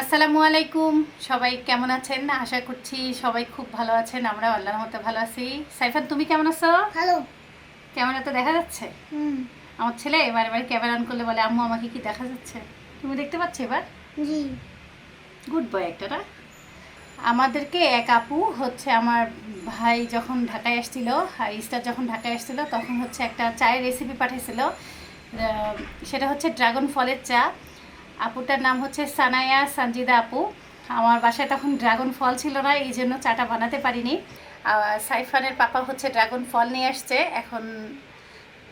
আসসালামু আলাইকুম। সবাই কেমন আছেন? আশা করছি সবাই খুব ভালো আছেন। আমরা আল্লাহর মতো ভালো আছি। সাইফান তুমি কেমন আছো? হ্যালো ক্যামেরা তো দেখা যাচ্ছে? হুম। আমার ছেলে এবার এবার ক্যামেরা অন করলে বলে আম্মু আমাকে কি দেখা যাচ্ছে? তুমি দেখতে পাচ্ছ এবার? জি। গুড বয় একটা না? আমাদেরকে এক আপু হচ্ছে আমার ভাই যখন ঢাকায় আসছিল আর ইস্টার যখন ঢাকায় আসছিল তখন হচ্ছে একটা চায়ের রেসিপি পাঠিয়েছিল সেটা হচ্ছে ড্রাগন ফলের চা। আপুটার নাম হচ্ছে সানায়া সঞ্জিদা আপু। আমার বাসায় তখন ড্রাগন ফল ছিল না এই জন্য চাটা বানাতে পারিনি। সাইফানের পাপা হচ্ছে ড্রাগন ফল নিয়ে আসছে। এখন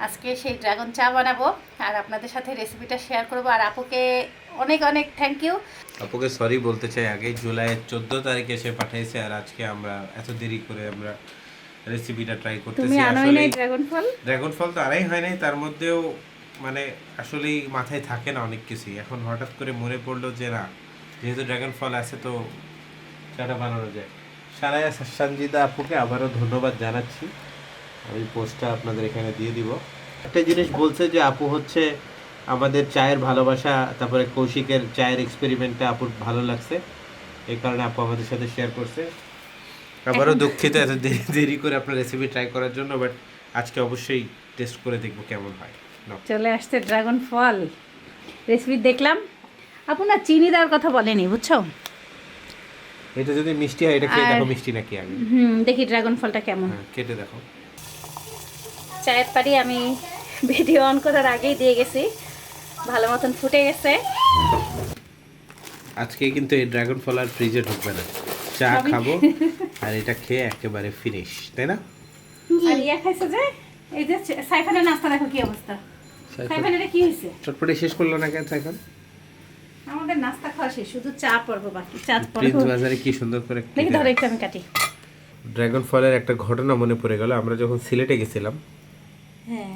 আজকে সেই ড্রাগন চা বানাবো আর আপনাদের সাথে রেসিপিটা শেয়ার করব। আর আপুকে অনেক অনেক থ্যাংক ইউ আপুকে সরি বলতে চাই আগে জুলাইয়ের চোদ্দ তারিখে সে পাঠিয়েছে আর আজকে আমরা এত দেরি করে আমরা রেসিপিটা ট্রাই করতেছি। আসলে নাই ড্রাগন ফল? ড্রাগন ফল তো আড়াই হয় নাই তার মধ্যেও মানে আসলেই মাথায় থাকে না অনেক কিছুই। এখন হঠাৎ করে মনে পড়ল যে না যেহেতু ড্রাগন ফল আছে তো চাটা বানানো যায়। সারায়া সঞ্জিদা আপুকে আবারও ধন্যবাদ জানাচ্ছি। আমি পোস্টটা আপনাদের এখানে দিয়ে দিব। একটা জিনিস বলছে যে আপু হচ্ছে আমাদের চায়ের ভালোবাসা তারপরে কৌশিকের চায়ের এক্সপেরিমেন্টটা আপুর ভালো লাগছে। এই কারণে আপু আমাদের সাথে শেয়ার করছে। আবারও দুঃখিত এত দেরি দেরি করে আপনার রেসিপি ট্রাই করার জন্য বাট আজকে অবশ্যই টেস্ট করে দেখব কেমন হয়। চলে আসছে ড্রাগন ফল। রেসিপি দেখলাম। আপু না চিনি দেওয়ার কথা বলেনি বুঝছ? এটা যদি মিষ্টি হয় এটা খেয়ে দেখো মিষ্টি নাকি আগে। হুম দেখি ড্রাগন ফলটা কেমন। হ্যাঁ কেটে দেখো। চায়ের পাড়ি আমি ভিডিও অন করার আগেই দিয়ে গেছি। ভালো মতন ফুটে গেছে। আজকে কিন্তু এই ড্রাগন ফল আর ফ্রিজে ঢুকবে না। চা খাব আর এটা খেয়ে একেবারে ফিনিশ তাই না? আর ইয়া খাইছে যে? এই যে সাইফানের নাস্তা দেখো কি অবস্থা। সাইফানের কি হয়েছে? চটপটে শেষ করল না কেন আমাদের নাস্তা খাওয়া শেষ শুধু চা পর্ব বাকি চা প্রিন্স বাজারে কি সুন্দর করে দেখি ধরো একটু আমি কাটি। ড্রাগন ফলের একটা ঘটনা মনে পড়ে গেল আমরা যখন সিলেটে গেছিলাম হ্যাঁ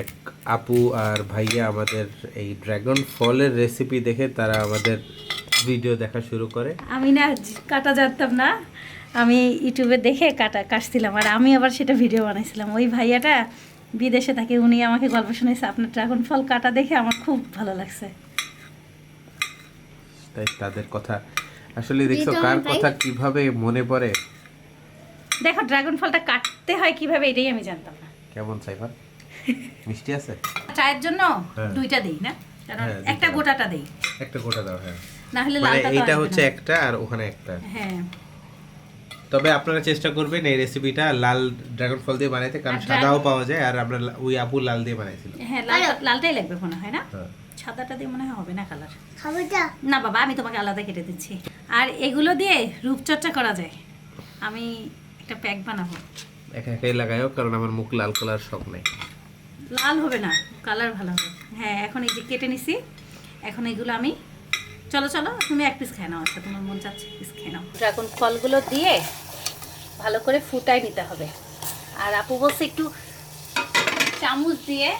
এক আপু আর ভাইয়া আমাদের এই ড্রাগন ফলের রেসিপি দেখে তারা আমাদের ভিডিও দেখা শুরু করে। আমি না কাটা জানতাম না আমি ইউটিউবে দেখে কাটা কাটছিলাম আর আমি আবার সেটা ভিডিও বানাইছিলাম। ওই ভাইয়াটা বিদেশে থাকে উনি আমাকে গল্প শুনেছে আপনার ড্রাগন ফল কাটা দেখে আমার খুব ভালো লাগছে। তাই তাদের কথা। আসলে দেখছ কার কথা কীভাবে মনে পড়ে? দেখো ড্রাগন ফলটা কাটতে হয় কীভাবে এটাই আমি জানতাম না। কেমন সাইফার মিষ্টি আছে? চায়ের জন্য হ্যাঁ। দুইটা দেই না? কারণ হ্যাঁ, একটা গোটাটা দেই। একটা গোটা দাও হ্যাঁ। না হলে মানে লালটা এইটা হচ্ছে একটা আর ওখানে একটা। হ্যাঁ। তবে আপনারা চেষ্টা করবেন এই রেসিপিটা লাল ড্রাগন ফল দিয়ে বানাইতে কারণ সাদাও পাওয়া যায় আর আমরা ওই আপু লাল দিয়ে বানাইছিল। হ্যাঁ লালটা লালটাই লাগবে মনে হয় না? হ্যাঁ। সাদাটা দিয়ে মনে হয় হবে না কালার খাবারটা না বাবা আমি তোমাকে আলাদা কেটে দিচ্ছি। আর এগুলো দিয়ে রূপচর্চা করা যায়। আমি একটা প্যাক বানাবো। একা একাই লাগাইও কারণ আমার মুখ লাল কালার শখ নাই। লাল হবে না কালার ভালো হবে। হ্যাঁ এখন এই যে কেটে নিছি এখন এগুলো আমি চলো চলো তুমি এক পিস খেয়ে নাও আচ্ছা তোমার মন চাচ্ছে পিস খেয়ে নাও। ড্রাগন ফলগুলো দিয়ে ভালো করে ফুটাই নিতে হবে। আর আপু বলছে একটু চামচ দিয়ে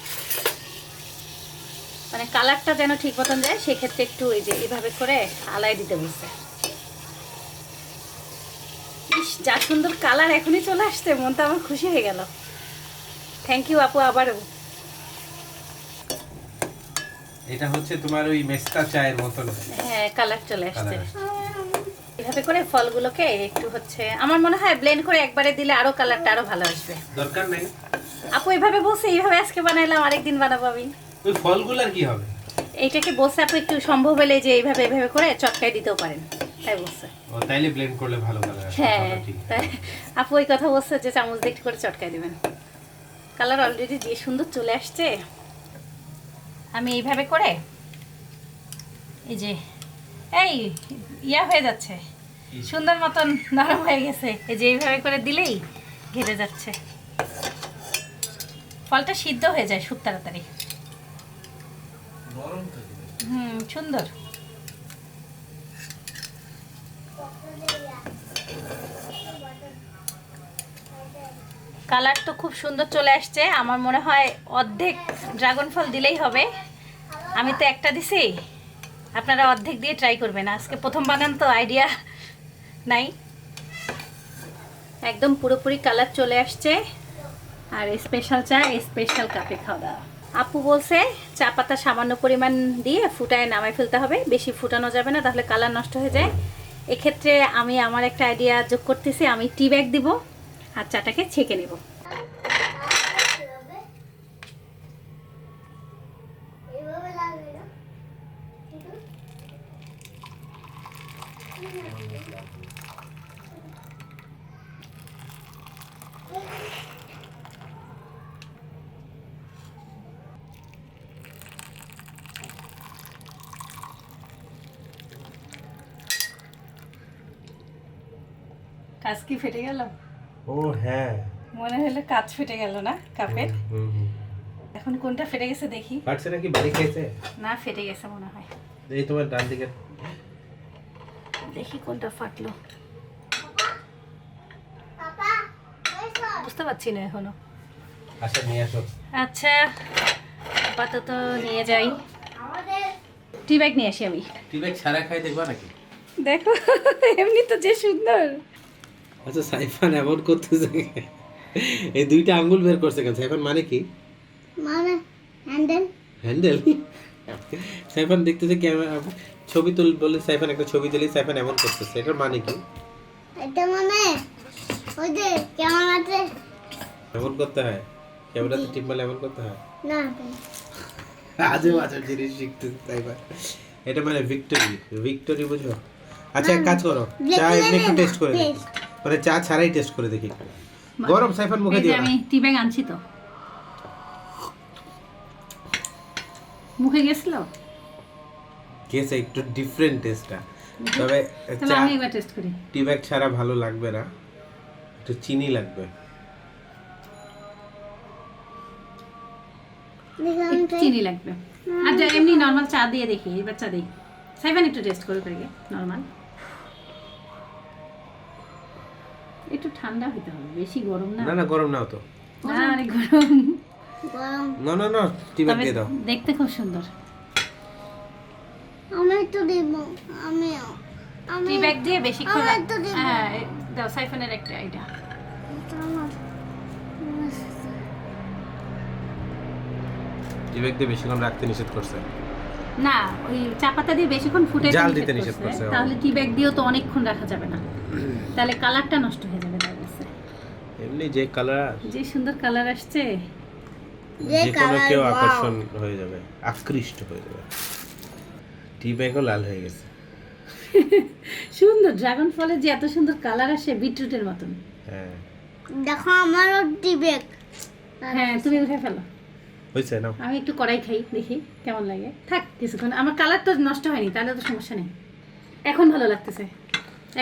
মানে কালারটা যেন ঠিক মতন যায় সেক্ষেত্রে একটু এই যে এইভাবে করে আলাই দিতে বলছে। ইস যা সুন্দর কালার এখনই চলে আসছে মনটা আমার খুশি হয়ে গেল। থ্যাংক ইউ আপু আবারও। এটা হচ্ছে তোমার ওই মেস্তা চায়ের মতন। হ্যাঁ কালার চলে আসছে। এভাবে করে ফলগুলোকে একটু হচ্ছে আমার মনে হয় ব্লেন্ড করে একবারে দিলে আরও কালারটা আরও ভালো আসবে। দরকার নেই। আপু এইভাবে বসে এইভাবে আজকে বানাইলাম আরেকদিন বানাবো আমি। ওই ফলগুলার কি হবে? এইটাকে বলছে আপু একটু সম্ভব হলে যে এইভাবে এইভাবে করে চটকাই দিতেও পারেন। তাই বলছে। ও তাইলে ব্লেন্ড করলে ভালো কালার আসবে হ্যাঁ তাই। আপু ওই কথা বলছে যে চামচ দিয়ে একটু করে চটকাই দিবেন। কালার অলরেডি যে সুন্দর চলে আসছে। আমি এইভাবে করে এই যে এই ইয়া হয়ে যাচ্ছে। সুন্দর মতন নরম হয়ে গেছে। এই যে এইভাবে করে দিলেই ঘেটে যাচ্ছে। ফলটা সিদ্ধ হয়ে যায় খুব তাড়াতাড়ি। হুম সুন্দর। কালার তো খুব সুন্দর চলে আসছে। আমার মনে হয় অর্ধেক ড্রাগন ফল দিলেই হবে। আমি তো একটা দিছি। আপনারা অর্ধেক দিয়ে ট্রাই করবেন। আজকে প্রথম বানান তো আইডিয়া নাই একদম পুরোপুরি কালার চলে আসছে। আর স্পেশাল চা স্পেশাল কাপে খাওয়া দাওয়া। আপু বলছে, চা পাতা সামান্য পরিমাণ দিয়ে ফুটায় নামাই ফেলতে হবে। বেশি ফুটানো যাবে না, তাহলে কালার নষ্ট হয়ে যায়। এক্ষেত্রে আমি আমার একটা আইডিয়া যোগ করতেছি, আমি টি ব্যাগ দিব আর চাটাকে ছেঁকে নেব। এইভাবে লাগবে কাজ কি ফেটে গেল? ও হ্যাঁ। মনে হলো কাজ ফেটে গেল না কাপের? এখন কোনটা ফেটে গেছে দেখি। ফাটছে নাকি? বাড়ি খেয়েছে? না ফেটে গেছে মনে হয়। এই তোমার ডান দিকে। দেখি কোনটা ফাটলো। বুঝতে পারছি না এখনও। আচ্ছা নিয়ে আসো। আচ্ছা আপাতত নিয়ে যাই। টি ব্যাগ নিয়ে আসি আমি। টিবেক ছাড়া খাই দেখবা নাকি? দেখো এমনি তো যে সুন্দর। আচ্ছা সাইফান এমন করতেছে এই দুইটা আঙ্গুল বের করছে কেন? সাইফান মানে কি? মানে হ্যান্ডেল। হ্যান্ডেল? সাইফান দেখতেছে ক্যামেরা ছবি তুল বলে সাইফান একটা ছবি তুলি সাইফান এমন করতেছে। এটার মানে কি? এটা মানে ওই যে আছে? এমন করতে হয়? ক্যামেরাতে টিপ মারলে এমন করতে হয়? না। আজে বাজে জিনিস শিখতেছে সাইফান। এটা মানে ভিক্টরি। ভিক্টরি বুঝো? আচ্ছা এক কাজ করো। চা এমনি একটু টেস্ট করে দেখি। মানে চা ছাড়াই টেস্ট করে দেখি। গরম সাইফান মুখে দিও আমি টি ব্যাগ আনছি তো। মুখে গেছিল? গেছে একটু ডিফারেন্ট টেস্টটা তবে চা আমি এবার টেস্ট করি। টি ব্যাগ ছাড়া ভালো লাগবে না। একটু চিনি লাগবে। চিনি লাগবে। আর এমনি নর্মাল চা দিয়ে দেখি এবার চা দিই সাইফান একটু টেস্ট করে করে নর্মাল একটু ঠান্ডা হতে হবে বেশি গরম না। না না গরম নাও তো। না আরে গরম। গরম। না না না টি ব্যাগ দিয়ে দাও। দেখতে খুব সুন্দর। আমি একটু দিব আমিও। আমি টি ব্যাগ দিয়ে বেশি দিব। হ্যাঁ দাও সাইফানের একটা আইডিয়া। টি ব্যাগ দিয়ে বেশিক্ষণ রাখতে নিষেধ করছে। না ওই চা পাতা দিয়ে বেশিক্ষণ ফুটে জাল দিতে নিষেধ করছে, তাহলে টি ব্যাগ দিয়েও তো অনেকক্ষণ রাখা যাবে না। তাহলে কালারটা নষ্ট হয়ে যাবে তার কাছে এমনি যে কালার যে সুন্দর কালার আসছে। যে কোনো কালার কেউ আকর্ষণ হয়ে যাবে আকৃষ্ট হয়ে যাবে। টি ব্যাগও লাল হয়ে গেছে। সুন্দর ড্রাগন ফলের যে এত সুন্দর কালার আসে বিটরুটের মতন। হ্যাঁ। দেখো আমারও টিবেক হ্যাঁ তুমি উঠে ফেলো। হয়েছে নাও। আমি একটু কড়াই খাই দেখি কেমন লাগে। থাক কিছুক্ষণ। আমার কালার তো নষ্ট হয়নি তাহলে তো সমস্যা নেই। এখন ভালো লাগতেছে।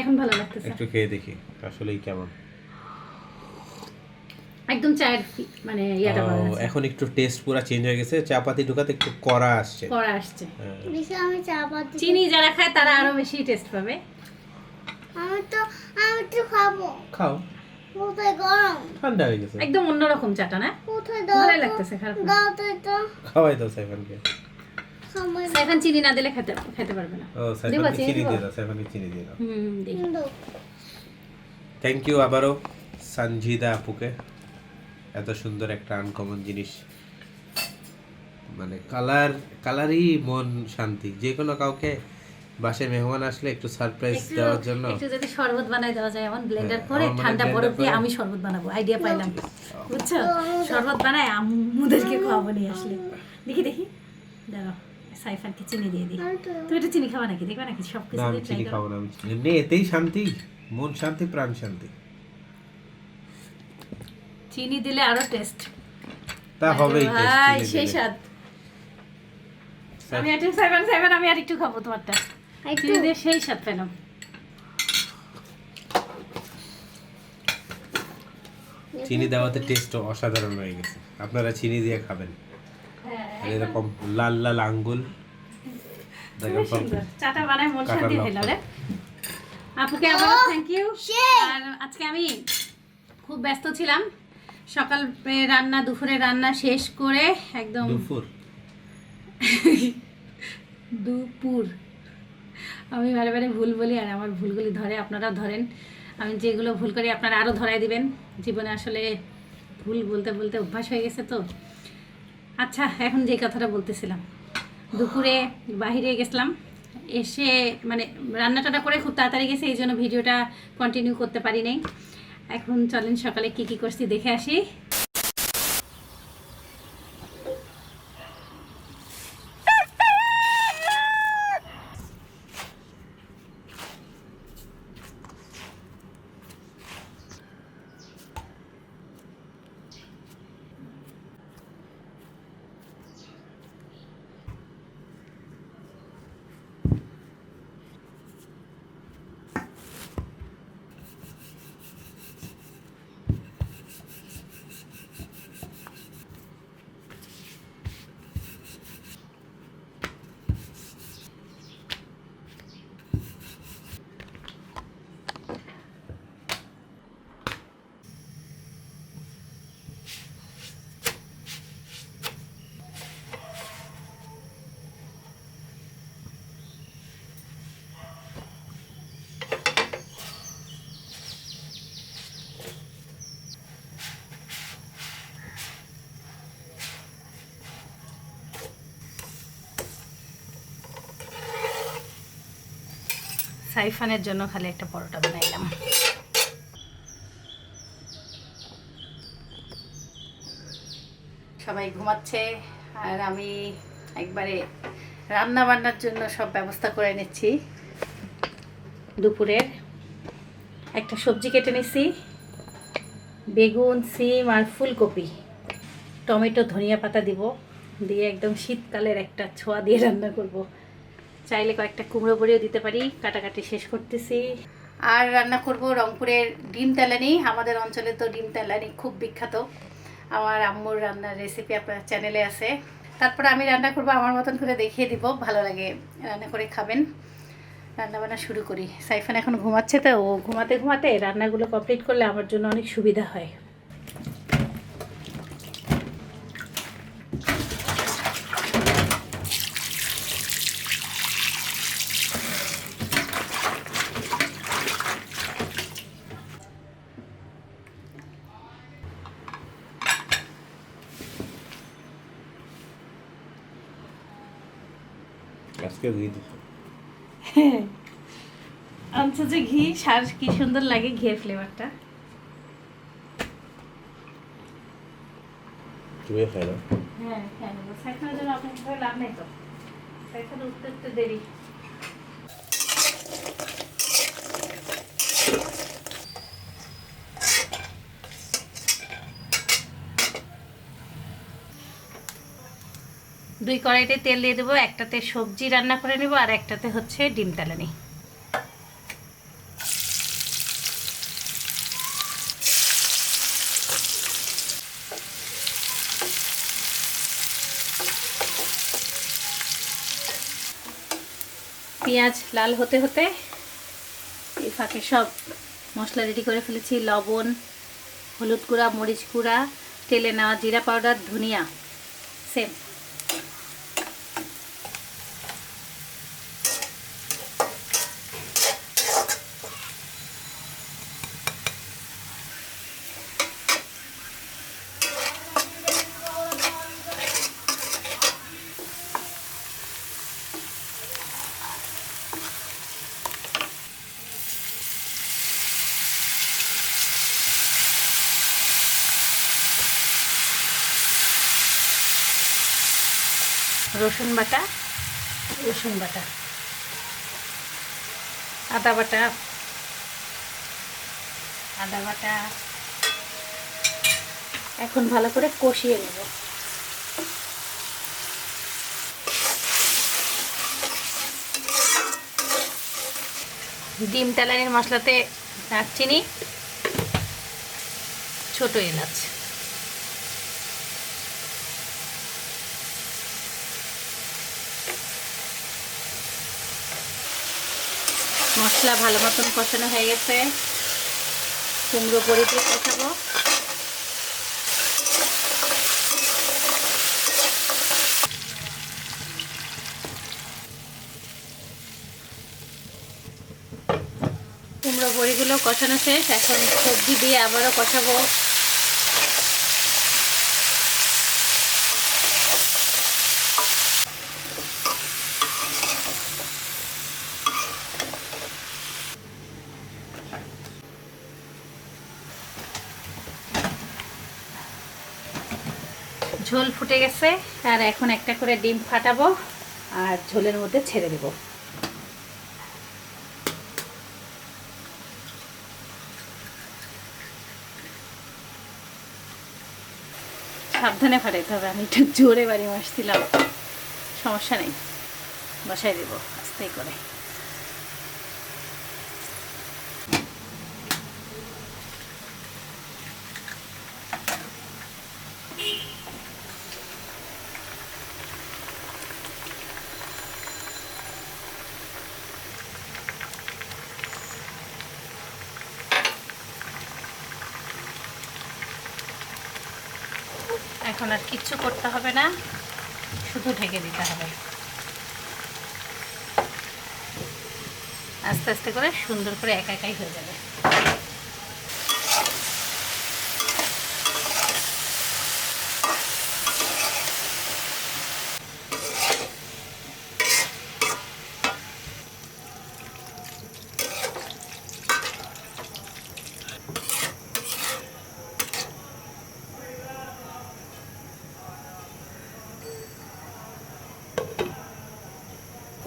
এখন ভালো লাগতেছে। একটু খেয়ে দেখি আসলেই কেমন। একদম চায়ের মানে ইয়াটা পাওয়া এখন একটু টেস্ট পুরো চেঞ্জ হয়ে গেছে চা পাতি ঢুকাতে একটু কড়া আসছে। কড়া আসছে। হ্যাঁ। বেশি আমি চা পাতি চিনি যারা খায় তারা আরও বেশি টেস্ট পাবে। আমি তো আমি তো খাব। খাও। ঠান্ডা হয়ে গেছে। একদম অন্যরকম চাটা না? লাগতেছে খারাপ না। দাও তো এটা। খাওয়াই দাও সাইফানকে। সময় এখন চিনি না দিলে খেতে খেতে পারবে না। ও চিনি চিনি দিয়ে দাও সাইফানকে চিনি দিয়ে দাও। হুম থ্যাংক ইউ আবারও সঞ্জিদা আপুকে। এত সুন্দর একটা আনকমন জিনিস। মানে কালার কালারই মন শান্তি। যে কোনো কাউকে বাসায় মেহমান আসলে একটু সারপ্রাইজ দেওয়ার জন্য। একটু যদি শরবত বানাই দেওয়া যায় এমন ব্লেন্ডার করে ঠান্ডা বরফ দিয়ে আমি শরবত বানাবো আইডিয়া পাইলাম। বুঝছ? শরবত বানাই আম্মুদেরকে খাওয়াবো নিয়ে আসলে। দেখি দেখি। দাঁড়াও চিনি দিয়ে দিই। আমি তো তুমি একটু চিনি খাবা নাকি? দেখবা নাকি? সব কিছু দিয়ে চিনি খাব না এমনি এতেই শান্তি। মন শান্তি প্রাণ শান্তি। চিনি দিলে আরও টেস্ট তা হবেই ভাই সেই। স্বাদ। আমি একটু সাইফান সাইফান আমি আর একটু খাব তোমারটা। চিনি দিয়ে সেই স্বাদ পেলাম। চিনি দেওয়াতে টেস্ট অসাধারণ হয়ে গেছে। আপনারা চিনি দিয়ে খাবেন। আর এরকম লাল লাল আঙ্গুল। চাটা বানায় মন শান্তি। হইল রে। আপুকে আবার থ্যাংক ইউ আর আজকে আমি খুব ব্যস্ত ছিলাম। সকাল রান্না দুপুরে রান্না শেষ করে একদম দুপুর? দুপুর। আমি বারে বারে ভুল বলি আর আমার ভুলগুলি ধরে আপনারা ধরেন। আমি যেগুলো ভুল করি আপনারা আরও ধরাই দিবেন। জীবনে আসলে ভুল বলতে বলতে অভ্যাস হয়ে গেছে তো। আচ্ছা এখন যে কথাটা বলতেছিলাম। দুপুরে বাইরে গেছিলাম, এসে মানে রান্না টান্না করে খুব তাড়াতাড়ি গেছে, এই জন্য ভিডিওটা কন্টিনিউ করতে পারি নাই। এখন চলেন সকালে কি কি করছি দেখে আসি। সাইফানের জন্য খালি একটা পরোটা বানাইলাম। সবাই ঘুমাচ্ছে, আর আমি একবারে রান্না বান্নার জন্য সব ব্যবস্থা করে নিচ্ছি। দুপুরের একটা সবজি কেটে নিছি। বেগুন, সিম আর ফুলকপি। টমেটো, ধনিয়া পাতা দিব। দিয়ে একদম শীতকালের একটা ছোঁয়া দিয়ে রান্না করব। চাইলে কয়েকটা কুমড়ো বড়িও দিতে পারি। কাটাকাটি শেষ করতেছি। আর রান্না করব রংপুরের ডিম তেলানি। আমাদের অঞ্চলে তো ডিম তেলানি খুব বিখ্যাত। আমার আম্মুর রান্নার রেসিপি আপনার চ্যানেলে আছে। তারপরে আমি রান্না করব, আমার মতন করে দেখিয়ে দিব। ভালো লাগে, রান্না করে খাবেন। রান্না বান্না শুরু করি। সাইফান এখন ঘুমাচ্ছে তো, ও ঘুমাতে ঘুমাতে রান্নাগুলো কমপ্লিট করলে আমার জন্য অনেক সুবিধা হয়। আজকে ঘি দিছো আচ্ছা যে ঘি সার কি সুন্দর লাগে ঘিয়ের ফ্লেভারটা চুয়ে খাই না হ্যাঁ হ্যাঁ সাইফানের জন্য আপনার লাভ নাই তো? উঠতে দেরি। দুই কড়াইতে তেল দিয়ে দেবো, একটাতে সবজি রান্না করে নেব, আর একটাতে হচ্ছে ডিম তেলানি। পেঁয়াজ লাল হতে হতে এই ফাঁকে সব মশলা রেডি করে ফেলেছি। লবণ, হলুদ গুঁড়া, মরিচ গুঁড়া, তেলে নেওয়া জিরা পাউডার, ধনিয়া সেম রসুন বাটা রসুন বাটা, আদা বাটা আদা বাটা। এখন ভালো করে কষিয়ে নেব। ডিম তেলানির মশলাতে দারচিনি, ছোট এলাচ। মশলা ভালো মতন কষানো হয়ে গেছে। কুমড়ো বড়ি দিয়ে কষাবো। কুমড়ো বড়িগুলো কষানো শেষ। এখন সবজি দিয়ে আবারও কষাবো ঝোল ফুটে গেছে, আর এখন একটা করে ডিম ফাটাবো আর ঝোলের মধ্যে ছেড়ে দেব। সাবধানে ফাটাইতে হবে, আমি একটু জোরে বাড়ি মাসছিলাম সমস্যা নেই, বসাই দেবো, আস্তেই করে। এখন আর কিচ্ছু করতে হবে না। শুধু ঢেকে দিতে হবে। আস্তে আস্তে করে সুন্দর করে একা একাই হয়ে যাবে।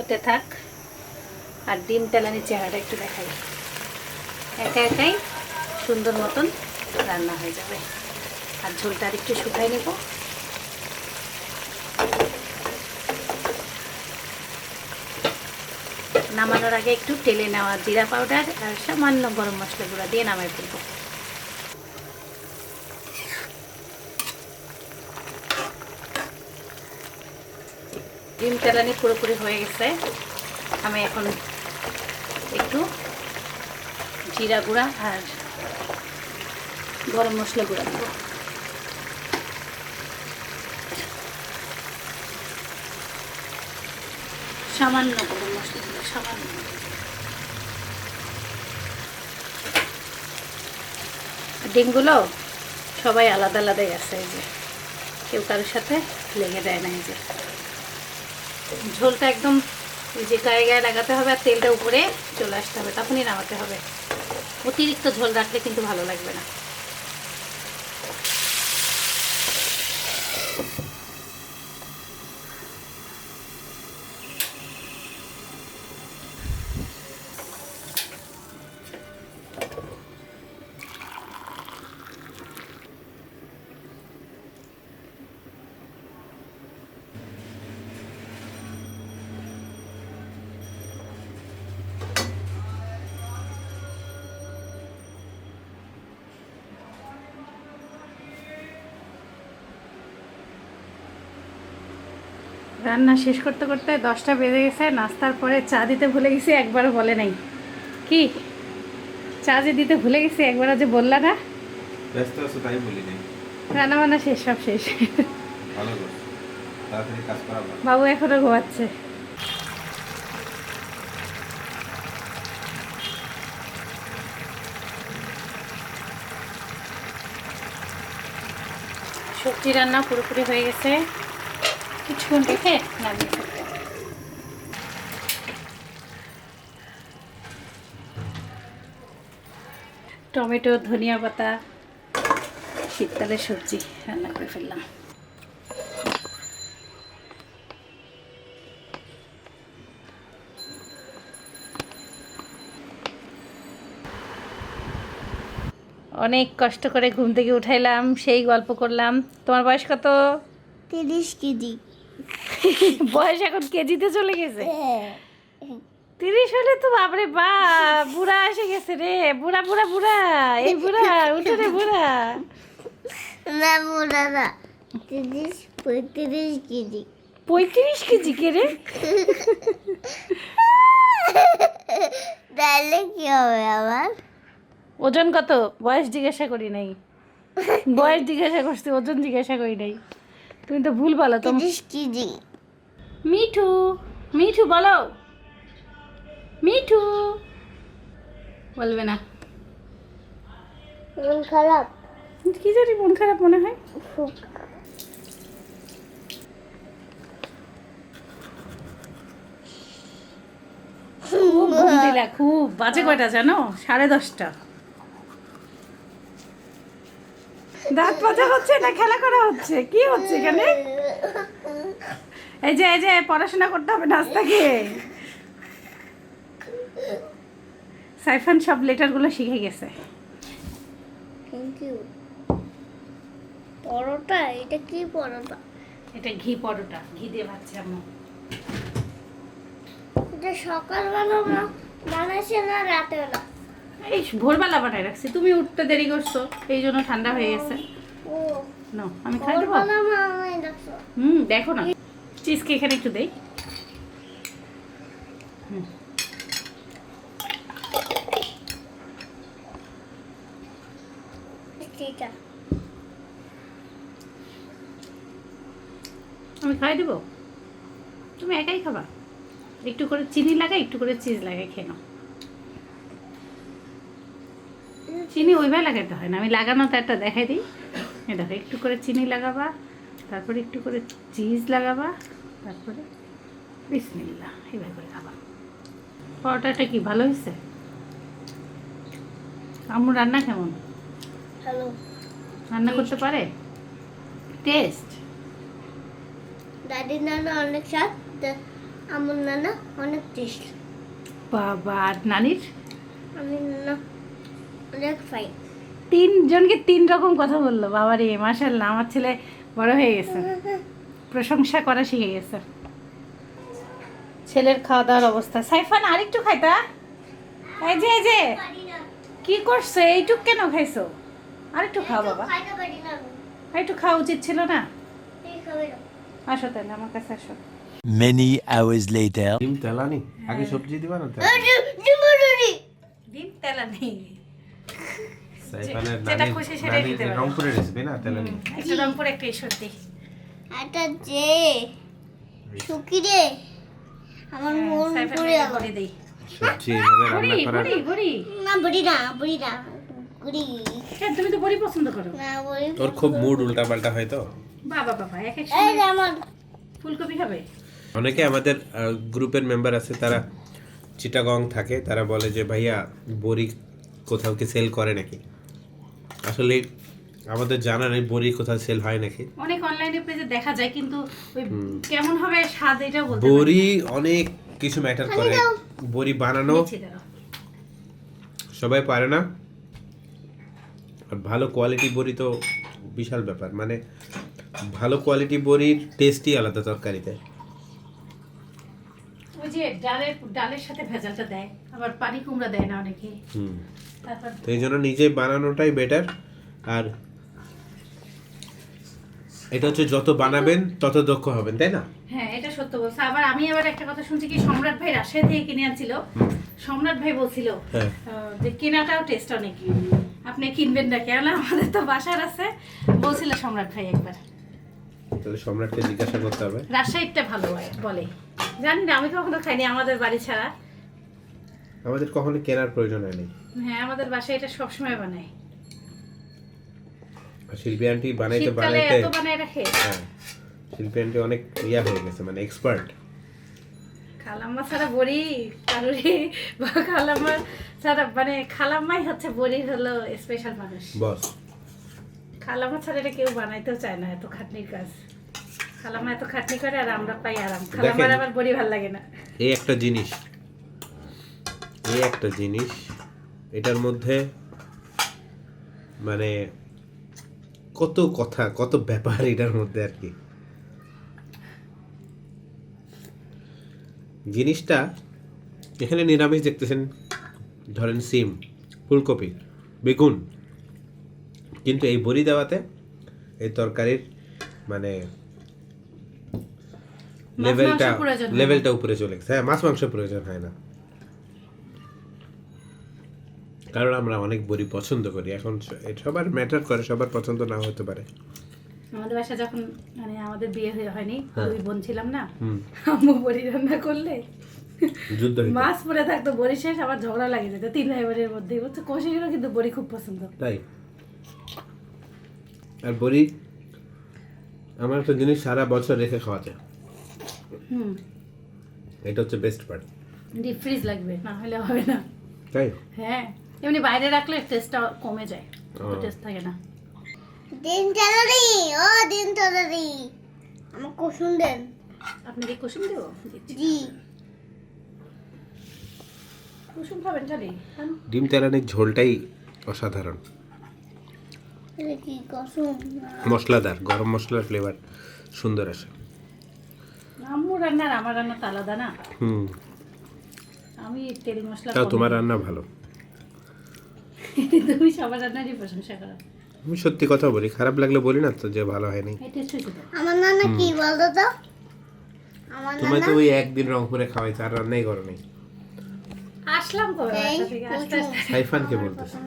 হতে থাক। আর ডিম তেলানির চেহারাটা একটু দেখাই। একা একাই সুন্দর মতন রান্না হয়ে যাবে। আর ঝোলটা আর একটু শুকাই নেব। নামানোর আগে একটু তেলে নেওয়া জিরা পাউডার আর সামান্য গরম মশলা গুঁড়া দিয়ে নামাই ফেলব। ডিম তেলানি পুরোপুরি হয়ে গেছে। আমি এখন একটু জিরা গুঁড়া আর গরম মশলা গুঁড়া দেব। সামান্য গরম মশলা সামান্য। ডিমগুলো সবাই আলাদা আলাদাই আছে, এই যে। কেউ কারোর সাথে লেগে দেয় না, এই যে। ঝোলটা একদম যে গায়ে গায়ে লাগাতে হবে আর তেলটা উপরে চলে আসতে হবে, তখনই নামাতে হবে। অতিরিক্ত ঝোল রাখলে কিন্তু ভালো লাগবে না। রান্না শেষ করতে করতে দশটা বেজে গেছে নাস্তার পরে চা দিতে ভুলে গেছি একবারও বলে নাই। কি? চা যে দিতে ভুলে গেছি একবারও যে বললা না? ব্যস্ত আছো তাই বলি নাই। রান্না বান্না শেষ সব শেষ। ভালো তাড়াতাড়ি কাজ করা বাবু এখনও ঘুমাচ্ছে। সবজি রান্না পুরোপুরি হয়ে গেছে। কিছুক্ষণ রেখে নামিয়ে ফেলব। টমেটো, ধনিয়া পাতা, শীতকালের সবজি রান্না করে ফেললাম। অনেক কষ্ট করে ঘুম থেকে উঠাইলাম, সেই গল্প করলাম। তোমার বয়স কত? তিরিশ কেজি। বয়স এখন কেজিতে চলে গেছে। হ্যাঁ। তিরিশ হলে তো বাপরে বা বুড়া এসে গেছে রে। বুড়া বুড়া বুড়া এই বুড়া উঠে রে বুড়া। না মোটা না তিরিশ পঁয়ত্রিশ কেজি। পঁয়ত্রিশ কেজি কে রে? তাহলে কি হবে আবার? ওজন কত? বয়স জিজ্ঞাসা করি নাই। বয়স জিজ্ঞাসা করছি ওজন জিজ্ঞাসা করি নাই। তুমি তো ভুল বলো তো কেজি মিঠু মিঠু বলো। মিঠু। বলবে না। মন খারাপ। কি জানি মন খারাপ মনে হয়। খুব। বাজে কয়টা জানো? সাড়ে দশটা। দাঁত মাজা হচ্ছে না খেলা করা হচ্ছে? কি হচ্ছে এখানে? এই যে এই যে পড়াশোনা করতে হবে নাস্তা খেয়ে সাইফান সব লেটারগুলো শিখে গেছে। থ্যাংক ইউ পরোটা এটা কি পরোটা? এটা ঘি পরোটা ঘি দিয়ে ভাবছি আম্মু। এটা সকালবেলা বানাইছে না রাতেবেলা এই ভোরবেলা বানাই রাখছি। তুমি উঠতে দেরি করছ এই জন্য ঠান্ডা হয়ে গেছে। নাও আমি খাই দেবো? হুম দেখো না। চিজকে এখানে একটু দেই। হুম। আমি খাই দেবো? তুমি একাই খাবা? একটু করে চিনি লাগাই একটু করে চিজ লাগাই খেয়ে নাও। চিনি ওইভাবে লাগাতে হয় না। আমি লাগানো তো একটা দেখাই দিই। দেখো একটু করে চিনি লাগাবা তারপরে একটু করে চিজ লাগাবা তারপরে বিসমিল্লা এইভাবে করে খাবা। পরোটাটা কি ভালো হয়েছে? আম্মু রান্না কেমন? হ্যালো রান্না করতে পারে? টেস্ট দাদির নানা অনেক স্বাদ আমার নানা অনেক টেস্ট বাবা আর নানির? আমি নানা তিনজনকে তিন রকম কথা বলল। বাবা রে মাসাল্লাহ আমার ছেলে বড় হয়ে গেছে। প্রশংসা করা শিখে গেছে। ছেলের খাওয়া দাওয়ার অবস্থা। সাইফান আরেকটু খাইতা। এই যে এই যে। কি করছ? এইটুক কেন খাইছো? আরেকটু খাও বাবা। একটু খাওয়া উচিত ছিল না? আসো তাহলে আমার কাছে আসো। Many hours later. ডিম তেলানি আগে সবজি দিবা না তেল? ডিম তেলা নেই সাইফানের যেটা খুশি সেটাই দিতে পারো। রংপুরের রেসিপি না তেলানি একটা রংপুর একটা সত্যি এটা যে সুখী রে আমার মন পড়ে করে দেই। সবজি এভাবে রান্না করার বড়ি বড়ি না বুড়ি না বুড়ি না বুড়ি তুমি তো বড়ি পছন্দ করো। না বুড়ি তোর খুব মুড উল্টা পাল্টা হয় তো। বাবা বাবা এক এক এই আমার ফুলকপি খাবে? অনেকে আমাদের গ্রুপের মেম্বার আছে তারা চিটাগং থাকে তারা বলে যে ভাইয়া বড়ি কোথাও কি সেল করে নাকি? আসলে আমাদের জানা নেই বড়ি কোথাও সেল হয় নাকি? অনেক অনলাইনে পেজে দেখা যায় কিন্তু ওই কেমন হবে স্বাদ এটা বলতে বড়ি অনেক কিছু ম্যাটার করে। বড়ি বানানো। সবাই পারে না। আর ভালো কোয়ালিটি বড়ি তো বিশাল ব্যাপার। মানে ভালো কোয়ালিটি বড়ির টেস্টই আলাদা তরকারিতে। ওই যে ডালের ডালের সাথে ভেজালটা দেয় আবার পানি কুমড়া দেয় না অনেকে। হুম। তো এই জন্য নিজে বানানোটাই বেটার আর এটা হচ্ছে যত বানাবেন তত দক্ষ হবেন তাই না? হ্যাঁ এটা সত্য বলছে। আবার আমি আবার একটা কথা শুনছি কি সম্রাট ভাই থেকে কিনে আনছিল। সম্রাট ভাই বলছিল হ্যাঁ। যে কেনাটাও টেস্ট অনেক। আপনি কিনবেন না কেন? আমাদের তো বাসার আছে। বলছিল সম্রাট ভাই একবার। তাহলে সম্রাটকে জিজ্ঞাসা করতে হবে। রাজশাহীটা ভালো হয় বলে। জানি না আমি কখনো খাইনি আমাদের বাড়ি ছাড়া। আমাদের কখনো কেনার প্রয়োজন হয়নি হ্যাঁ আমাদের বাসায় এটা সবসময় বানায়। শিল্পী আন্টি বানাইতে বানাইতে এত বানায় রাখে। হ্যাঁ শিল্পী আন্টি অনেক ইয়া হয়ে গেছে মানে এক্সপার্ট খালাম্মা ছাড়া বড়ি কারুরি বা খালাম্মা ছাড়া মানে খালাম্মাই হচ্ছে বড়ির হলো স্পেশাল মানুষ। বস। খালাম্মা ছাড়া এটা কেউ বানাইতেও চায় না এত খাটনির কাজ। খালাম্মা এত খাটনি করে আর আমরা পাই আরাম। খালাম্মার আবার বড়ি ভালো লাগে না। এই একটা জিনিস এই একটা জিনিস এটার মধ্যে মানে কত কথা কত ব্যাপার এটার মধ্যে আর কি। জিনিসটা এখানে নিরামিষ দেখতেছেন ধরেন সিম ফুলকপি বেগুন। কিন্তু এই বড়ি দেওয়াতে এই তরকারির মানে লেভেলটা। লেভেলটা উপরে চলে গেছে। হ্যাঁ মাছ মাংস প্রয়োজন হয় না। কারণ আমরা অনেক বড়ি পছন্দ করি। এখন সবার ম্যাটার করে সবার পছন্দ না হতে পারে। আমাদের বাসা যখন মানে আমাদের বিয়ে হয়ে হয়নি হ্যাঁ। দুই বোন ছিলাম না আম্মু বড়ি রান্না করলে যুদ্ধ। মাছ পরে থাকতো বড়ি শেষ আবার ঝগড়া লাগে যেত তিন ভাই বোনের মধ্যে। বুঝছ? কৌশিকেরও কিন্তু বড়ি খুব পছন্দ। তাই? আর বড়ি আমার একটা জিনিস সারা বছর রেখে খাওয়া যায়। হুম। এটা হচ্ছে বেস্ট পার্ট ডিপ ফ্রিজ লাগবে না হলে হবে না। তাই? হ্যাঁ। এমনি বাইরে রাখলে টেস্টটা কমে যায়। টেস্ট থাকে না। দিন তরকারি ও দিন তরকারি আমার কুসুম দেন। আপনাকে কুসুম দেবো? জি। কুসুম খাবেন খালি ডিম তেলানির ঝোলটাই অসাধারণ। কি মশলাদার গরম মশলার ফ্লেভার সুন্দর আসে। আম্মু রান্নার আমার রান্না তো আলাদা না। হুম। আমি তেল মশলা তোমার রান্না ভালো। তুমি সবার রান্নারই প্রশংসা করো। আমি সত্যি কথা বলি খারাপ লাগলে বলি না তো যে ভালো হয়নি। আমার নানা কি বলতো তো? তোমায় তো ওই একদিন রংপুরে খাওয়াইছে আর রান্নাই করো নাই আসলাম কবে? কুসুম। সাইফানকে বলতেছে।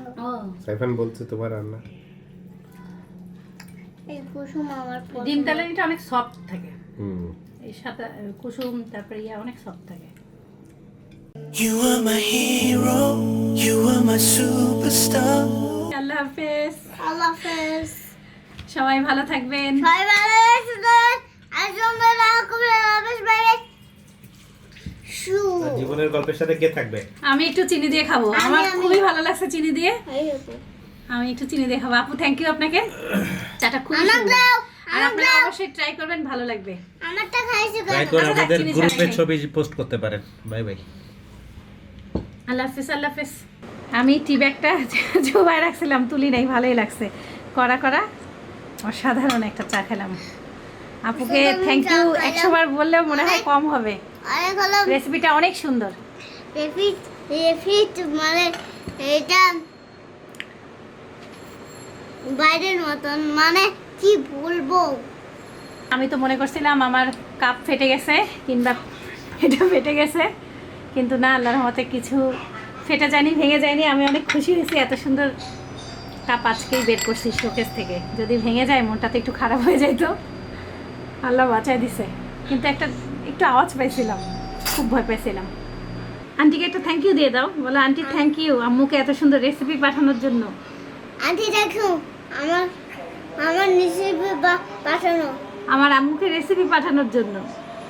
সাইফান বলছে তোমার রান্না। এই কুসুম আমার। ডিম তেলানিটা অনেক সফট থাকে। হুম। এই সাথে কুসুম তারপরে ইয়া অনেক সফট থাকে। You are my hero, you are my superstar. আল্লাহ হাফেজ। আল্লাহ হাফেজ। সবাই ভালো থাকবেন। সবাই ভালো আছেন আজকে আমরা খুবই হাফেজ বাইরে শু। আর জীবনের গল্পের সাথে কে থাকবে? আমি একটু চিনি দিয়ে খাব। আমি- আমার আমি। খুবই ভালো লাগছে চিনি দিয়ে। আমি একটু চিনি দিয়ে খাব। আপু থ্যাংক ইউ আপনাকে। চাটা খুবই। দাও, আর আপনারা। অবশ্যই ট্রাই করবেন ভালো লাগবে। আমারটা খাইছি আচ্ছা, আমাদের গ্রুপে। ছবি পোস্ট করতে পারেন। বাই বাই আল্লাহ হাফিজ আল্লাহ হাফিজ। আমি টি ব্যাগটা জোবায় রাখছিলাম তুলি নাই ভালোই লাগছে। করা করা অসাধারণ একটা চা খেলাম। আপুকে থ্যাংক ইউ একশো বার বললেও মনে হয় কম হবে। রেসিপিটা অনেক সুন্দর। মানে এটা বাইরের মতন মানে কি বলব? আমি তো মনে করছিলাম আমার কাপ ফেটে গেছে কিংবা এটা ফেটে গেছে। কিন্তু না আল্লাহর রহমতে কিছু ফেটে যায়নি ভেঙে যায়নি। আমি অনেক খুশি হয়েছি এত সুন্দর কাপ আজকেই বের করছি শোকেস থেকে। যদি ভেঙে যায় মনটা তো একটু খারাপ হয়ে যাইতো আল্লাহ বাঁচায় দিছে। কিন্তু একটা একটু আওয়াজ পাইছিলাম খুব ভয় পাইছিলাম। আন্টিকে একটা থ্যাংক ইউ দিয়ে দাও। বলো আন্টি থ্যাংক ইউ আম্মুকে এত সুন্দর রেসিপি পাঠানোর জন্য। আন্টি দেখো আমার আমার নিশ্চয়ই পাঠানো। আমার আম্মুকে রেসিপি পাঠানোর জন্য।